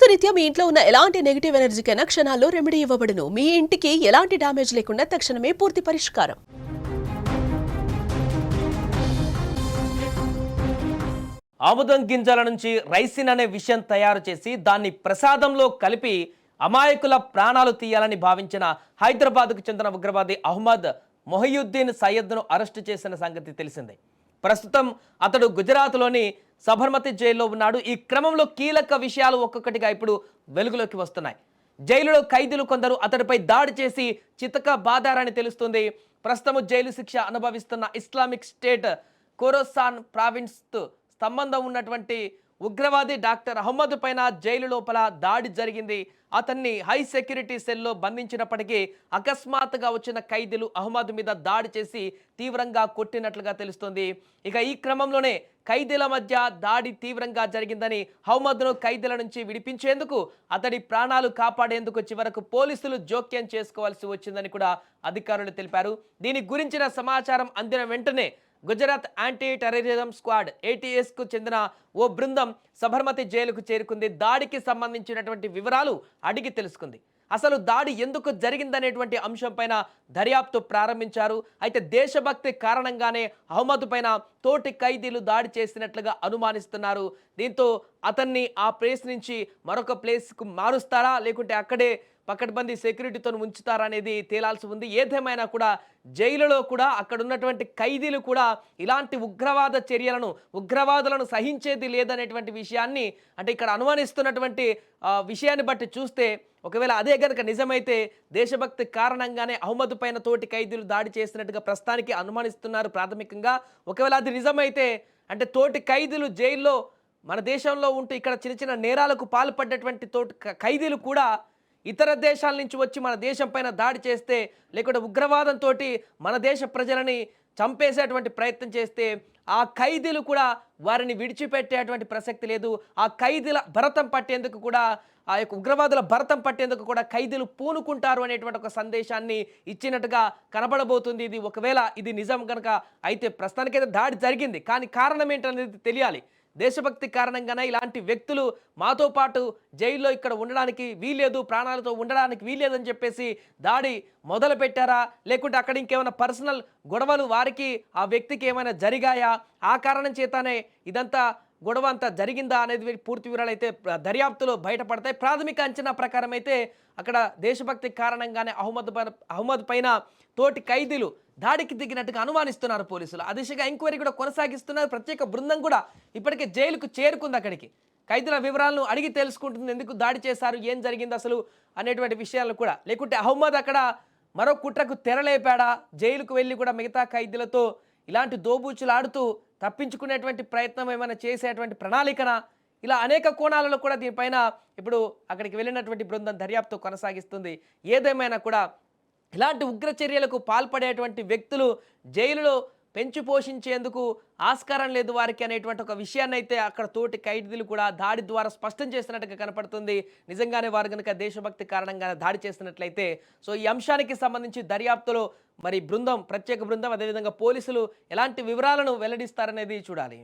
వాస్తురీత్యా మీ ఇంట్లో ఉన్న ఎలాంటి నెగిటివ్ ఎనర్జీకైనా క్షణాల్లో రెమెడీ ఇవ్వబడును. మీ ఇంటికి ఎలాంటి డ్యామేజ్ లేకుండా తక్షణమే పూర్తి పరిష్కారం. ఆముదం గింజల నుంచి రైసిన్ అనే విషయం తయారు చేసి దాన్ని ప్రసాదంలో కలిపి అమాయకుల ప్రాణాలు తీయాలని భావించిన హైదరాబాద్కు చెందిన ఉగ్రవాది అహ్మద్ మొహియుద్దీన్ సయ్యద్ను అరెస్టు చేసిన సంగతి తెలిసిందే. ప్రస్తుతం అతడు గుజరాత్లోని సబర్మతి జైల్లో ఉన్నాడు. ఈ క్రమంలో కీలక విషయాలు ఒక్కొక్కటిగా ఇప్పుడు వెలుగులోకి వస్తున్నాయి. జైలులో ఖైదీలు కొందరు అతడిపై దాడి చేసి చితక బాధారని తెలుస్తుంది. ప్రస్తుతం జైలు శిక్ష అనుభవిస్తున్న ఇస్లామిక్ స్టేట్ కోరోసాన్ ప్రావిన్స్ సంబంధం ఉన్నటువంటి ఉగ్రవాది డాక్టర్ అహ్మద్ పైన జైలు లోపల దాడి జరిగింది. అతన్ని హై సెక్యూరిటీ సెల్లో బంధించినప్పటికీ అకస్మాత్తుగా వచ్చిన ఖైదీలు అహ్మద్ మీద దాడి చేసి తీవ్రంగా కొట్టినట్లుగా తెలుస్తుంది. ఇక ఈ క్రమంలోనే ఖైదీల మధ్య దాడి తీవ్రంగా జరిగిందని అహ్మద్ను ఖైదీల నుంచి విడిపించేందుకు అతడి ప్రాణాలు కాపాడేందుకు చివరకు పోలీసులు జోక్యం చేసుకోవాల్సి వచ్చిందని కూడా అధికారులు తెలిపారు. దీని గురించిన సమాచారం అందిన వెంటనే గుజరాత్ యాంటీ టెర్రరిజం స్క్వాడ్ ఏటీఎస్కు చెందిన ఓ బృందం సబర్మతి జైలుకు చేరుకుంది. దాడికి సంబంధించినటువంటి వివరాలు అడిగి తెలుసుకుంది. అసలు దాడి ఎందుకు జరిగిందనేటువంటి అంశంపైన దర్యాప్తు ప్రారంభించారు. అయితే దేశభక్తి కారణంగానే అహ్మద్ పైన తోటి ఖైదీలు దాడి చేసినట్లుగా అనుమానిస్తున్నారు. దీంతో అతన్ని ఆ ప్లేస్ నుంచి మరొక ప్లేస్కు మారుస్తారా? లేకుంటే అక్కడే పకడ్బందీ సెక్యూరిటీతో ఉంచుతారా అనేది తేలాల్సి ఉంది. ఏదేమైనా కూడా జైలులో కూడా అక్కడ ఉన్నటువంటి ఖైదీలు కూడా ఇలాంటి ఉగ్రవాద చర్యలను ఉగ్రవాదులను సహించేది లేదనేటువంటి విషయాన్ని అంటే ఇక్కడ అనుమానిస్తున్నటువంటి విషయాన్ని బట్టి చూస్తే ఒకవేళ అదే గనక నిజమైతే దేశభక్తి కారణంగానే అహ్మద్ పైన తోటి ఖైదీలు దాడి చేసినట్టుగా ప్రస్తుతానికి అనుమానిస్తున్నారు ప్రాథమికంగా. ఒకవేళ అది నిజమైతే అంటే తోటి ఖైదీలు జైల్లో మన దేశంలో ఉంటూ ఇక్కడ చిన్న చిన్న నేరాలకు పాల్పడ్డటువంటి తోటి ఖైదీలు కూడా ఇతర దేశాల నుంచి వచ్చి మన దేశం పైన దాడి చేస్తే లేకుంటే ఉగ్రవాదంతో మన దేశ ప్రజలని చంపేసేటువంటి ప్రయత్నం చేస్తే ఆ ఖైదీలు కూడా వారిని విడిచిపెట్టేటువంటి ప్రసక్తి లేదు. ఆ ఖైదీల భరతం పట్టేందుకు కూడా ఆ యొక్క ఉగ్రవాదుల భరతం పట్టేందుకు కూడా ఖైదీలు పూనుకుంటారు అనేటువంటి ఒక సందేశాన్ని ఇచ్చినట్టుగా కనబడబోతుంది. ఇది ఒకవేళ ఇది నిజం కనుక అయితే ప్రస్తుతానికైతే దాడి జరిగింది. కానీ కారణం ఏంటనేది తెలియాలి. దేశభక్తి కారణంగానే ఇలాంటి వ్యక్తులు మాతో పాటు జైల్లో ఇక్కడ ఉండడానికి వీల్లేదు ప్రాణాలతో ఉండడానికి వీల్లేదని చెప్పేసి దాడి మొదలు పెట్టారా లేకుంటే అక్కడ ఇంకేమైనా పర్సనల్ గొడవలు వారికి ఆ వ్యక్తికి ఏమైనా జరిగాయా? ఆ కారణం చేతనే ఇదంతా గొడవ అంతా జరిగిందా అనేది పూర్తి వివరాలు అయితే దర్యాప్తులో బయటపడతాయి. ప్రాథమిక అంచనా ప్రకారం అయితే అక్కడ దేశభక్తి కారణంగానే అహ్మద్ అహ్మద్ పైన తోటి ఖైదీలు దాడికి దిగినట్టుగా అనుమానిస్తున్నారు పోలీసులు. ఆ దిశగా ఎంక్వైరీ కూడా కొనసాగిస్తున్నారు. ప్రత్యేక బృందం కూడా ఇప్పటికే జైలుకు చేరుకుంది అక్కడికి. ఖైదీల వివరాలను అడిగి తెలుసుకుంటుంది. ఎందుకు దాడి చేశారు? ఏం జరిగింది అసలు? అనేటువంటి విషయాలు కూడా. లేకుంటే అహ్మద్ అక్కడ మరో కుట్రకు తెరలేపాడా? జైలుకు వెళ్ళి కూడా మిగతా ఖైదీలతో ఇలాంటి దోబూచులు ఆడుతూ తప్పించుకునేటువంటి ప్రయత్నం ఏమైనా చేసేటువంటి ప్రణాళికన? ఇలా అనేక కోణాలలో కూడా దీనిపైన ఇప్పుడు అక్కడికి వెళ్ళినటువంటి బృందం దర్యాప్తు కొనసాగిస్తుంది. ఏదేమైనా కూడా ఇలాంటి ఉగ్ర చర్యలకు పాల్పడేటువంటి వ్యక్తులు జైలులో పెంచి పోషించేందుకు ఆస్కారం లేదు వారికి అనేటువంటి ఒక విషయాన్ని అయితే అక్కడ తోటి ఖైదీలు కూడా దాడి ద్వారా స్పష్టం చేసినట్టుగా కనపడుతుంది. నిజంగానే వారు కనుక దేశభక్తి కారణంగా దాడి చేసినట్లయితే సో ఈ అంశానికి సంబంధించి దర్యాప్తులో మరి బృందం ప్రత్యేక బృందం అదేవిధంగా పోలీసులు ఎలాంటి వివరాలను వెల్లడిస్తారనేది చూడాలి.